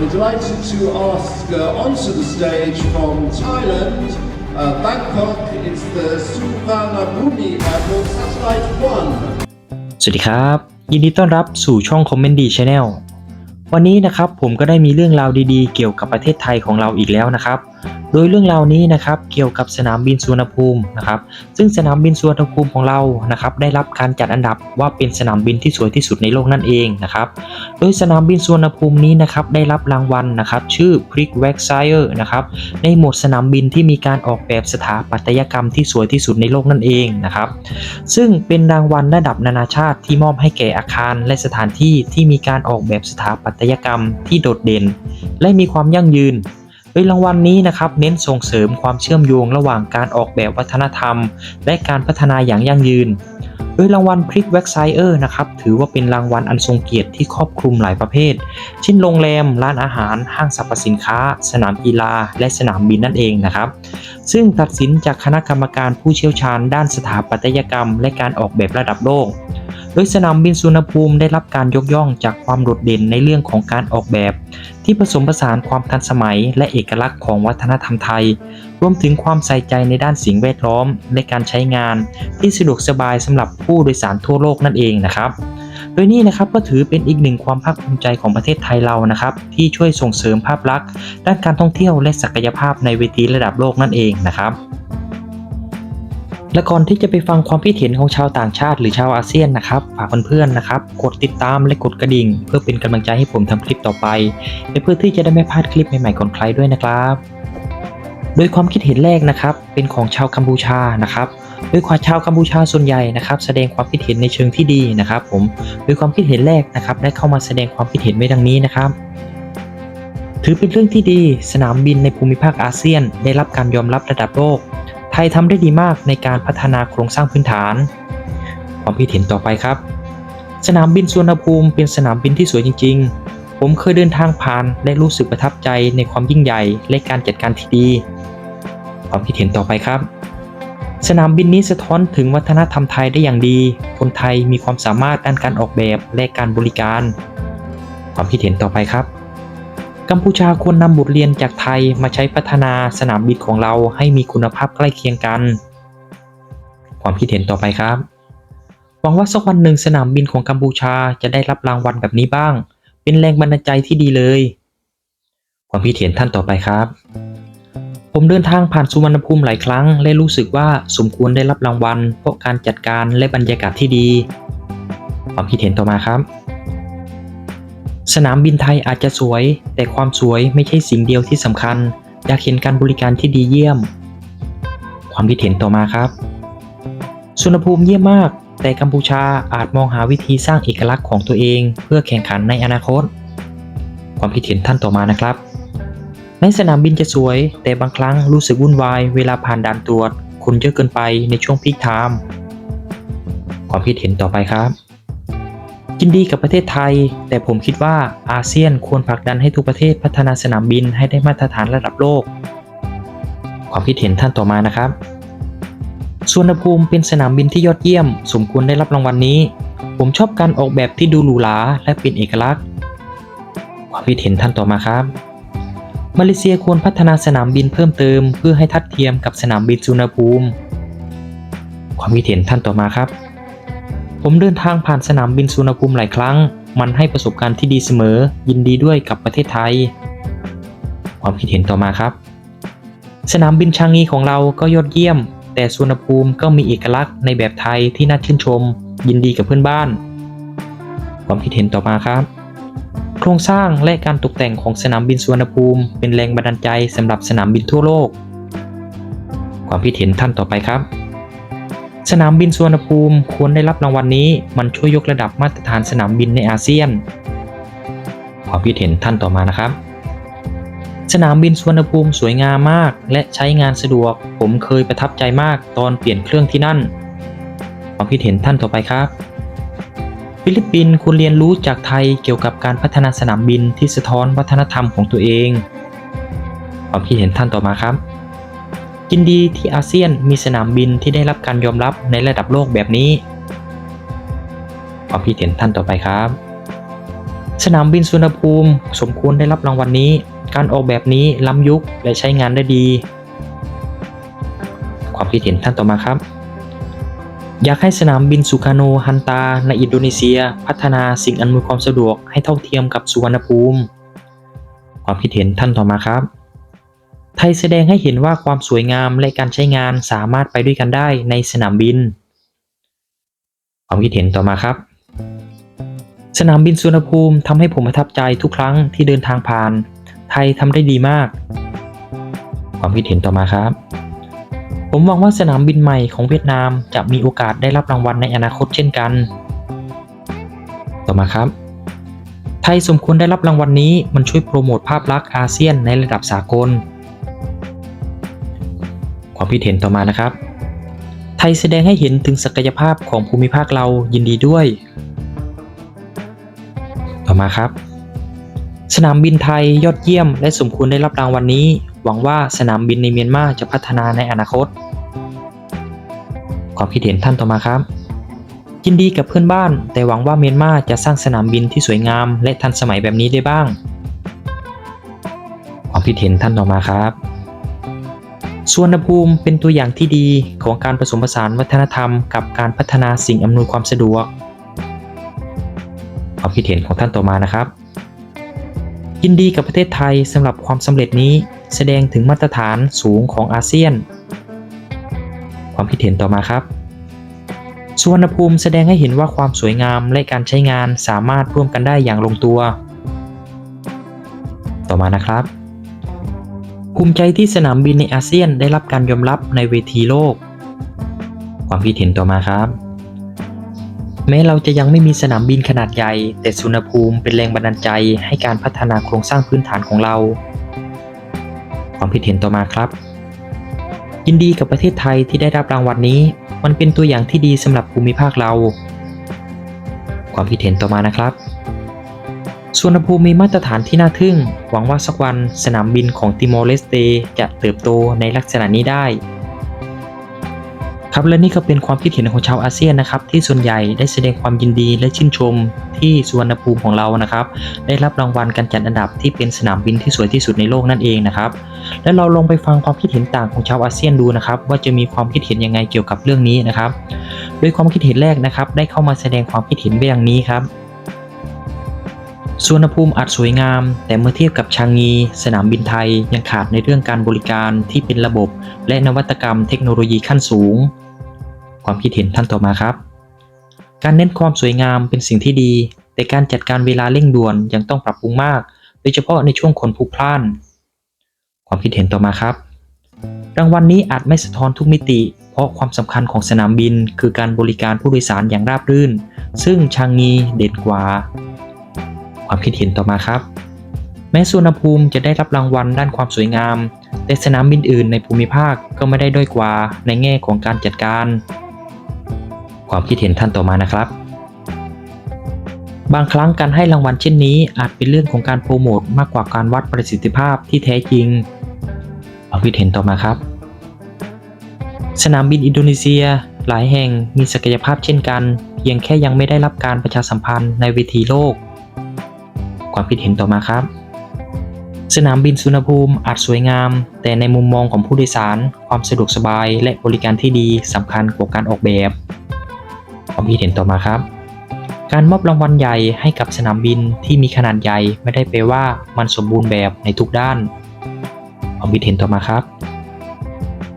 I'm delighted to ask uh, onto the stage from Thailand, uh, Bangkok, it's the Suvarnabhumi Airport Satellite 1. สวัสดีครับ ยินดีต้อนรับสู่ช่องคอมเมนต์ดีชาแนลวันนี้นะครับผมก็ได้มีเรื่องราวดีๆ เกี่ยวกับประเทศไทยของเราอีกแล้วนะครับ โดยเรื่องราวนี้นะครับเกี่ยวกับสนามบินสุวรรณภูมินะครับซึ่งสนามบินสุวรรณภูมิของเรานะครับได้รับการจัดอันดับว่าเป็นสนามบินที่สวยที่สุดในโลกนั่นเองนะครับโดยสนามบินสุวรรณภูมินี้นะครับได้รับรางวัลนะครับชื่อ p r i c k w a x i r e นะครับในหมวดสนามบินที่มีการออกแบบสถาปัตยกรรมที่สวยที่สุดในโลกนั่นเองนะครับซึ่งเป็นรางวัลระดับนานาชาติที่มอบให้แก่อาคารและสถานที่ที่มีการออกแบบสถาปัตยกรรมที่โดดเด่น และมีความยั่งยืน โดยรางวัลนี้นะครับเน้นส่งเสริมความเชื่อมโยงระหว่างการออกแบบวัฒนธรรม และการพัฒนาอย่างยั่งยืน โดยรางวัลพริกแว็กไซเออร์นะครับถือว่าเป็นรางวัลอันทรงเกียรติที่ครอบคลุมหลายประเภท เช่นโรงแรม ร้านอาหาร ห้างสรรพสินค้า สนามกีฬา และสนามบินนั่นเองนะครับ ซึ่งตัดสินจากคณะกรรมการผู้เชี่ยวชาญด้านสถาปัตยกรรม และการออกแบบระดับโลก โดยสนามบินสุวรรณภูมิได้รับการยกย่องจากความโดดเด่นในเรื่องของการออกแบบ ที่ผสมผสานความทันสมัย และเอกลักษณ์ของวัฒนธรรมไทย รวมถึงความใส่ใจในด้านสิ่งแวดล้อมและการใช้งาน ที่สะดวกสบายสำหรับผู้โดยสารทั่วโลกนั่นเองนะครับโดยนี่นะครับก็ถือเป็นอีกหนึ่งความภาคภูมิใจของประเทศไทยเรานะครับ ที่ช่วยส่งเสริมภาพลักษณ์ ด้านการท่องเที่ยวและศักยภาพในเวทีระดับโลกนั่นเองนะครับ และก่อนที่จะไปฟังความคิดเห็นของชาวต่างชาติหรือชาวอาเซียนนะครับฝากเพื่อนๆนะครับ กดติดตามและกดกระดิ่ง เพื่อเป็นกำลังใจให้ผมทำคลิปต่อไปและเพื่อที่จะได้ไม่พลาดคลิปใหม่ๆก่อนใครด้วยนะครับ โดยความคิดเห็นแรกนะครับ เป็นของชาวกัมพูชานะครับโดยความชาวกัมพูชาส่วนใหญ่นะครับ แสดงความคิดเห็นในเชิงที่ดีนะครับ ผมโดยความคิดเห็นแรกนะครับ ได้เข้ามาแสดงความคิดเห็นไว้ดังนี้นะครับถือเป็นเรื่องที่ดี สนามบินในภูมิภาคอาเซียน ได้รับการยอมรับระดับโลก ยทำได้ดีมากในการพัฒนาโครงสร้างพื้นฐาน ความคิดเห็นต่อไปครับ สนามบินสุวรรณภูมิเป็นสนามบินที่สวยจริง ๆ ผมเคยเดินทางผ่านและรู้สึกประทับใจในความยิ่งใหญ่และการจัดการที่ดี ความคิดเห็นต่อไปครับ สนามบินนี้สะท้อนถึงวัฒนธรรมไทยได้อย่างดี คนไทยมีความสามารถด้านการออกแบบและการบริการ ความคิดเห็นต่อไปครับ กัมพูชาควรนำบทเรียนจากไทยมาใช้พัฒนาสนามบินของเราให้มีคุณภาพใกล้เคียงกัน ความคิดเห็นต่อไปครับ หวังว่าสักวันหนึ่งสนามบินของกัมพูชาจะได้รับรางวัลแบบนี้บ้าง เป็นแรงบันดาลใจที่ดีเลย ความคิดเห็นท่านต่อไปครับ ผมเดินทางผ่านสุวรรณภูมิหลายครั้ง และรู้สึกว่าสมควรได้รับรางวัล เพราะการจัดการและบรรยากาศที่ดี ความคิดเห็นต่อมาครับ สนามบินไทยอาจจะสวย แต่ความสวยไม่ใช่สิ่งเดียวที่สำคัญ อยากเห็นการบริการที่ดีเยี่ยม ความคิดเห็นต่อมาครับ สุวรรภูมิเยี่ยมมาก แต่กัมพูชาอาจมองหาวิธีสร้างเอกลักษณ์ของตัวเอง เพื่อแข่งขันในอนาคต ความคิดเห็นท่านต่อมานะครับในสนามบินจะสวย แต่บางครั้งรู้สึกวุ่นวายเวลาผ่านด่านตรวจคนเยอะเกินไปในช่วงพีคไทม์ความคิดเห็นต่อไปครับ ยินดีกับประเทศไทย แต่ผมคิดว่าอาเซียนควรผลักดันให้ทุกประเทศพัฒนาสนามบินให้ได้มาตรฐานระดับโลก ความคิดเห็นท่านต่อมานะครับสุวรรณภูมิเป็นสนามบินที่ยอดเยี่ยม สมควรได้รับรางวัลนนี้ ผมชอบการออกแบบที่ดูหรูหราและเป็นเอกลักษณ์ ความคิดเห็นท่านต่อมาครับ มาเลเซียควรพัฒนาสนามบินเพิ่มเติม เพื่อให้ทัดเทียมกับสนามบินสุวรรณภูมิ ความคิดเห็นท่านต่อมาครับ ผมเดินทางผ่านสนามบินสุวรรณภูมิหลายครั้ง มันให้ประสบการณ์ที่ดีเสมอ ยินดีด้วยกับประเทศไทย ความคิดเห็นต่อมาครับ สนามบินชางงีของเราก็ยอดเยี่ยม แต่สุวรรณภูมิก็มีเอกลักษณ์ในแบบไทยที่น่าชื่นชม ยินดีกับเพื่อนบ้าน ความคิดเห็นต่อมาครับโครงสร้างและการตกแต่งของสนามบินสุวรรณภูมิเป็นแรงบันดาลใจสำหรับสนามบินทั่วโลก ความคิดเห็นท่านต่อไปครับ สนามบินสุวรรณภูมิควรได้รับรางวัลนนี้ มันช่วยยกระดับมาตรฐานสนามบินในอาเซียน ความคิดเห็นท่านต่อมานะครับ สนามบินสุวรรณภูมิสวยงามมาก และใช้งานสะดวก ผมเคยประทับใจมากตอนเปลี่ยนเครื่องที่นั่น ความคิดเห็นท่านต่อไปครับ ฟิลิปปินส์ควรเรียนรู้จากไทยเกี่ยวกับการพัฒนาสนามบินที่สะท้อนวัฒนธรรมของตัวเอง ความคิดเห็นท่านต่อมาครับ ยินดีที่อาเซียนมีสนามบินที่ได้รับการยอมรับในระดับโลกแบบนี้ความคิดเห็นท่านต่อไปครับ สนามบินสุวรรณภูมิ สมควรได้รับรางวัลนี้ การออกแบบนี้ล้ำยุคและใช้งานได้ดี ความคิดเห็นท่านต่อมาครับ อยากให้สนามบินสุคาโนฮันตา ในอินโดนีเซีย พัฒนาสิ่งอำนวยความสะดวกให้เท่าเทียมกับสุวรรณภูมิ ความคิดเห็นท่านต่อมาครับ ไทยแสดงให้เห็นว่าความสวยงามและการใช้งานสามารถไปด้วยกันได้ในสนามบิน ความคิดเห็นต่อมาครับ สนามบินสุวรรณภูมิทำให้ผมประทับใจทุกครั้งที่เดินทางผ่าน ไทยทำได้ดีมาก ความคิดเห็นต่อมาครับ ผมหวังว่าสนามบินใหม่ของเวียดนามจะมีโอกาสได้รับรางวัลในอนาคตเช่นกัน ต่อมาครับไทยสมควรได้รับรางวัลนี้มันช่วยโปรโมทภาพลักษณ์อาเซียนในระดับสากล ความคิดเห็นต่อมานะครับ ไทยแสดงให้เห็นถึงศักยภาพของภูมิภาคเรายินดีด้วย ต่อมาครับ สนามบินไทยยอดเยี่ยม และสมควรได้รับรางวัลนี้ หวังว่าสนามบินในเมียนมาจะพัฒนาในอนาคต ความคิดเห็นท่านต่อมาครับยินดีกับเพื่อนบ้าน แต่หวังว่าเมียนมาจะสร้างสนามบินที่สวยงาม และทันสมัยแบบนี้ได้บ้าง ความคิดเห็นท่านต่อมาครับ สวนภูมิเป็นตัวอย่างที่ดีของการผสมผสานวัฒนธรรมกับการพัฒนาสิ่งอำนวยความสะดวกความคิดเห็นของท่านต่อมานะครับ ยินดีกับประเทศไทยสำหรับความสำเร็จนี้แสดงถึงมาตรฐานสูงของอาเซียน ความคิดเห็นต่อมาครับสุวรรณภูมิแสดงให้เห็นว่าความสวยงามและการใช้งานสามารถร่วมกันได้อย่างลงตัว ต่อมานะครับ ภูมิใจที่สนามบินในอาเซียนได้รับการยอมรับในเวทีโลก ความคิดเห็นต่อมาครับ แม้เราจะยังไม่มีสนามบินขนาดใหญ่ แต่สุวรรภูมิเป็นแรงบันดาลใจให้การพัฒนาโครงสร้างพื้นฐานของเรา ความคิดเห็นต่อมาครับ ยินดีกับประเทศไทยที่ได้รับรางวัลนี้ มันเป็นตัวอย่างที่ดีสำหรับภูมิภาคเรา ความคิดเห็นต่อมานะครับ สุวรรณภูมิมีมาตรฐานที่น่าทึ่ง หวังว่าสักวันสนามบินของติโมเลสเตจะเติบโตในลักษณะนี้ได้ ครับและนี่ก็เป็นความคิดเห็นของชาวอาเซียนนะครับ ที่ส่วนใหญ่ได้แสดงความยินดีและชื่นชม ที่สุวรรณภูมิของเรานะครับ ได้รับรางวัลการจัดอันดับที่เป็นสนามบินที่สวยที่สุดในโลกนั่นเองนะครับ แล้วเราลองไปฟังความคิดเห็นต่างของชาวอาเซียนดูนะครับ ว่าจะมีความคิดเห็นยังไงเกี่ยวกับเรื่องนี้นะครับ โดยความคิดเห็นแรกนะครับ ได้เข้ามาแสดงความคิดเห็นไปอย่างนี้ครับ สุวรรณภูมิอาจสวยงาม แต่เมื่อเทียบกับชางงี สนามบินไทยยังขาดในเรื่องการบริการที่เป็นระบบ และนวัตกรรมเทคโนโลยีขั้นสูง ความคิดเห็นท่านต่อมาครับ การเน้นความสวยงามเป็นสิ่งที่ดี แต่การจัดการเวลาเร่งด่วนยังต้องปรับปรุงมาก โดยเฉพาะในช่วงคนพลุกพล่าน ความคิดเห็นต่อมาครับ รางวัลนนี้อาจไม่สะท้อนทุกมิติ เพราะความสำคัญของสนามบิน คือการบริการผู้โดยสารอย่างราบรื่น ซึ่งชางงีเด่นกว่า ความคิดเห็นต่อมาครับ แม้สุวรรณภูมิจะได้รับรางวัลด้านความสวยงาม แต่สนามบินอื่นในภูมิภาคก็ไม่ได้ด้อยกว่าในแง่ของการจัดการ ความคิดเห็นท่านต่อมานะครับ บางครั้งการให้รางวัลเช่นนี้ อาจเป็นเรื่องของการโปรโมทมากกว่าการวัดประสิทธิภาพที่แท้จริง ความคิดเห็นต่อมาครับ สนามบินอินโดนีเซียหลายแห่งมีศักยภาพเช่นกัน เพียงแค่ยังไม่ได้รับการประชาสัมพันธ์ในเวทีโลก ความคิดเห็นต่อมาครับ สนามบินสุวรรภูมิอาจสวยงาม แต่ในมุมมองของผู้โดยสาร ความสะดวกสบายและบริการที่ดีสำคัญกว่าการออกแบบ ความคิดเห็นต่อมาครับ การมอบรางวัลใหญ่ให้กับสนามบินที่มีขนาดใหญ่ไม่ได้แปลว่ามันสมบูรณ์แบบในทุกด้าน ความคิดเห็นต่อมาครับ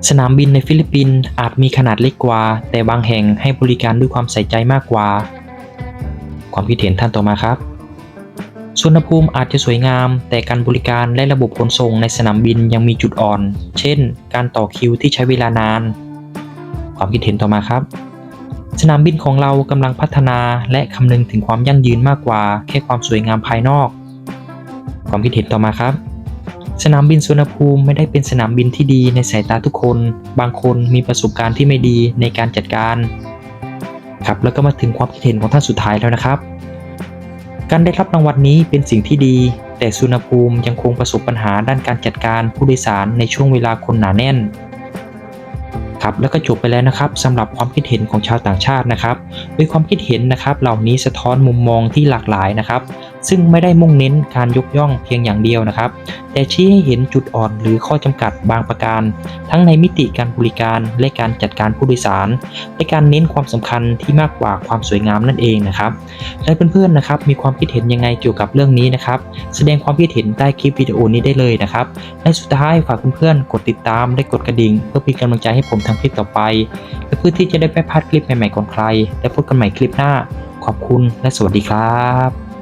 สนามบินในฟิลิปปินส์อาจมีขนาดเล็กกว่า แต่บางแห่งให้บริการด้วยความใส่ใจมากกว่า ความคิดเห็นท่านต่อมาครับ สุวรรณภูมิอาจจะสวยงาม แต่การบริการและระบบขนส่งในสนามบินยังมีจุดอ่อน เช่น การต่อคิวที่ใช้เวลานาน ความคิดเห็นต่อมาครับ สนามบินของเรากำลังพัฒนาและคำนึงถึงความยั่งยืนมากกว่า แค่ความสวยงามภายนอก ความคิดเห็นต่อมาครับ สนามบินสุวรรณภูมิไม่ได้เป็นสนามบินที่ดีในสายตาทุกคน บางคนมีประสบการณ์ที่ไม่ดีในการจัดการ ครับแล้วก็มาถึงความคิดเห็นของท่านสุดท้ายแล้วนะครับ การได้รับรางวัลนี้เป็นสิ่งที่ดี แต่สุนภูมิยังคงประสบปัญหาด้านการจัดการผู้โดยสารในช่วงเวลาคนหนาแน่นครับแล้วก็จบไปแล้วนะครับสำหรับความคิดเห็นของชาวต่างชาตินะครับโดยความคิดเห็นนะครับ เหล่านี้สะท้อนมุมมองที่หลากหลายนะครับ ซึ่งไม่ได้มุ่งเน้นการยกย่องเพียงอย่างเดียวนะครับ แต่ชี้ให้เห็นจุดอ่อนหรือข้อจำกัดบางประการ ทั้งในมิติการบริการและการจัดการผู้โดยสาร และการเน้นความสำคัญที่มากกว่าความสวยงามนั่นเองนะครับ และเพื่อนๆนะครับมีความคิดเห็นยังไงเกี่ยวกับเรื่องนี้นะครับ แสดงความคิดเห็นใต้คลิปวิดีโอนี้ได้เลยนะครับและสุดท้ายฝากเพื่อนๆกดติดตามและกดกระดิ่ง เพื่อเป็นกำลังใจให้ผมทำคลิปต่อไป และเพื่อที่จะได้ไม่พลาดคลิปใหม่ๆก่อนใคร และพบกันใหม่คลิปหน้า ขอบคุณและสวัสดีครับ